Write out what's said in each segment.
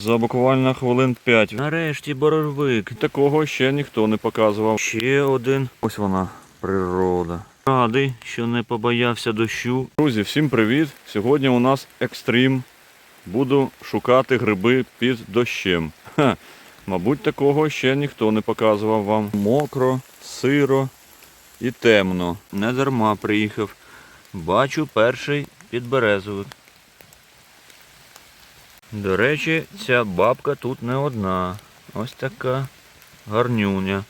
За буквально хвилин 5. Нарешті боровик. Такого ще ніхто не показував. Ще один. Ось вона, природа. Радий, що не побоявся дощу. Друзі, всім привіт! Сьогодні у нас екстрім. Буду шукати гриби під дощем. Ха, мабуть, такого ще ніхто не показував вам. Мокро, сиро і темно. Не дарма приїхав. Бачу перший підберезовик. До речі, ця бабка тут не одна. Ось така гарнюня.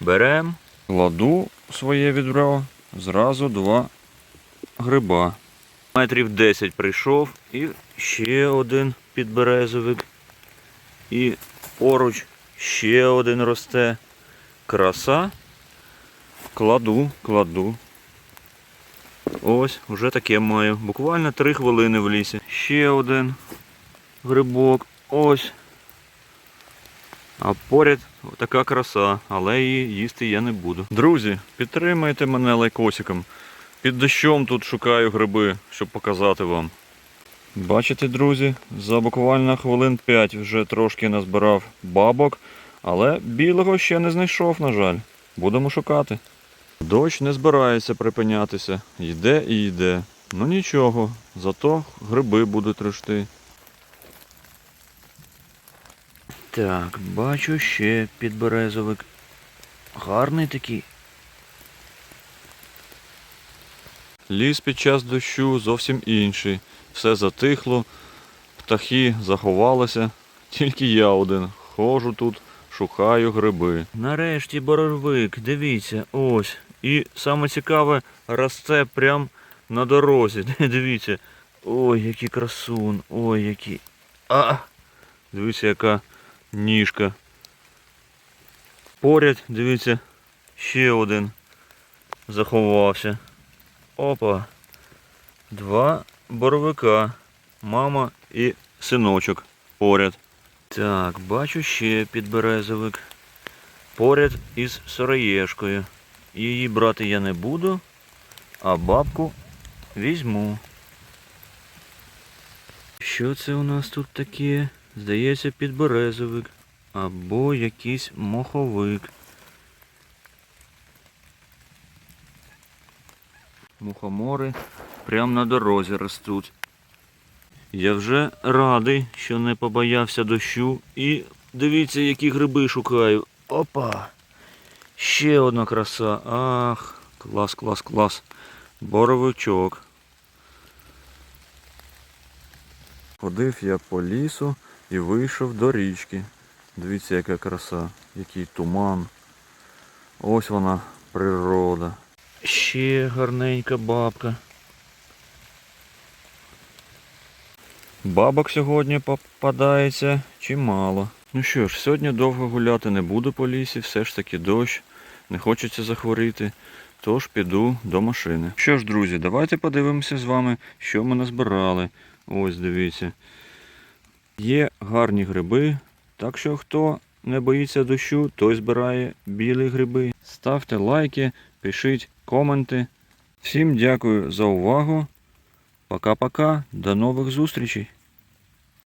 Берем. Кладу своє відро, зразу два гриба. Метрів 10 прийшов і ще один підберезовик. І поруч ще один росте. Краса. Кладу, кладу. Ось, вже таке маю. Буквально 3 хвилини в лісі. Ще один грибок. Ось. А поряд така краса, але її їсти я не буду. Друзі, підтримайте мене лайкосиком. Під дощом тут шукаю гриби, щоб показати вам. Бачите, друзі, за буквально хвилин 5 вже трошки назбирав бабок, але білого ще не знайшов, на жаль. Будемо шукати. Дощ не збирається припинятися. Йде і йде. Ну нічого, зато гриби будуть рости. Так, бачу ще підберезовик. Гарний такий. Ліс під час дощу зовсім інший. Все затихло, птахи заховалися. Тільки я один. Ходжу тут, шукаю гриби. Нарешті боровик, дивіться, ось. І саме цікаве, росте прям на дорозі. Дивіться. Ой, який красун, ой, який. А! Дивіться, яка ніжка. Поряд, дивіться, ще один заховався. Опа. Два боровика. Мама і синочок поряд. Так, бачу ще підберезовик. Поряд із сороєшкою. Її брати я не буду, а бабку візьму. Що це у нас тут таке? Здається, підберезовик. Або якийсь моховик. Мухомори прямо на дорозі ростуть. Я вже радий, що не побоявся дощу. І дивіться, які гриби шукаю. Опа! Ще одна краса. Ах, клас, клас, клас. Боровичок. Ходив я по лісу і вийшов до річки. Дивіться, яка краса, який туман. Ось вона, природа. Ще гарненька бабка. Бабок сьогодні попадається чимало. Ну що ж, сьогодні довго гуляти не буду по лісі, все ж таки дощ, не хочеться захворіти, тож піду до машини. Що ж, друзі, давайте подивимося з вами, що ми назбирали. Ось дивіться. Є гарні гриби, так що хто не боїться дощу, той збирає білі гриби. Ставте лайки, пишіть коменти. Всім дякую за увагу. Пока-пока, до нових зустрічей.